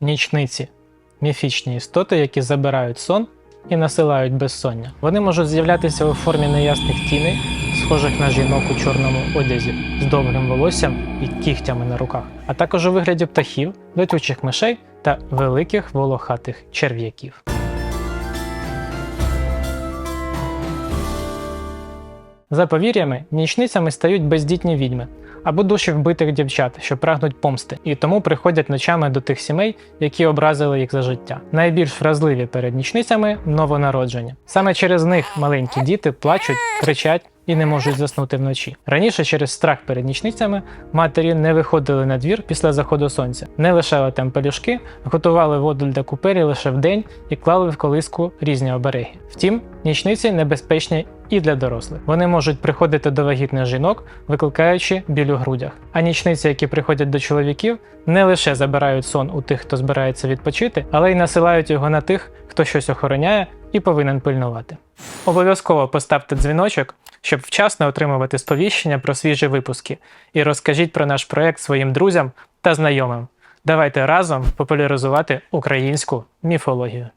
Нічниці міфічні істоти, які забирають сон і насилають безсоння. Вони можуть з'являтися у формі неясних тіней, схожих на жінок у чорному одязі з довгим волоссям і кігтями на руках, а також у вигляді птахів, летючих мишей та великих волохатих черв'яків. За повір'ями, нічницями стають бездітні відьми або душі вбитих дівчат, що прагнуть помсти, і тому приходять ночами до тих сімей, які образили їх за життя. Найбільш вразливі перед нічницями новонароджені. Саме через них маленькі діти плачуть, кричать. І не можуть заснути вночі. Раніше через страх перед нічницями матері не виходили на двір після заходу сонця, не лишали там пелюшки, готували воду для купелі лише вдень і клали в колиску різні обереги. Втім, нічниці небезпечні і для дорослих. Вони можуть приходити до вагітних жінок, викликаючи біль у грудях. А нічниці, які приходять до чоловіків, не лише забирають сон у тих, хто збирається відпочити, але й насилають його на тих, хто щось охороняє і повинен пильнувати. Обов'язково поставте дзвіночок, щоб вчасно отримувати сповіщення про свіжі випуски, і розкажіть про наш проект своїм друзям та знайомим. Давайте разом популяризувати українську міфологію.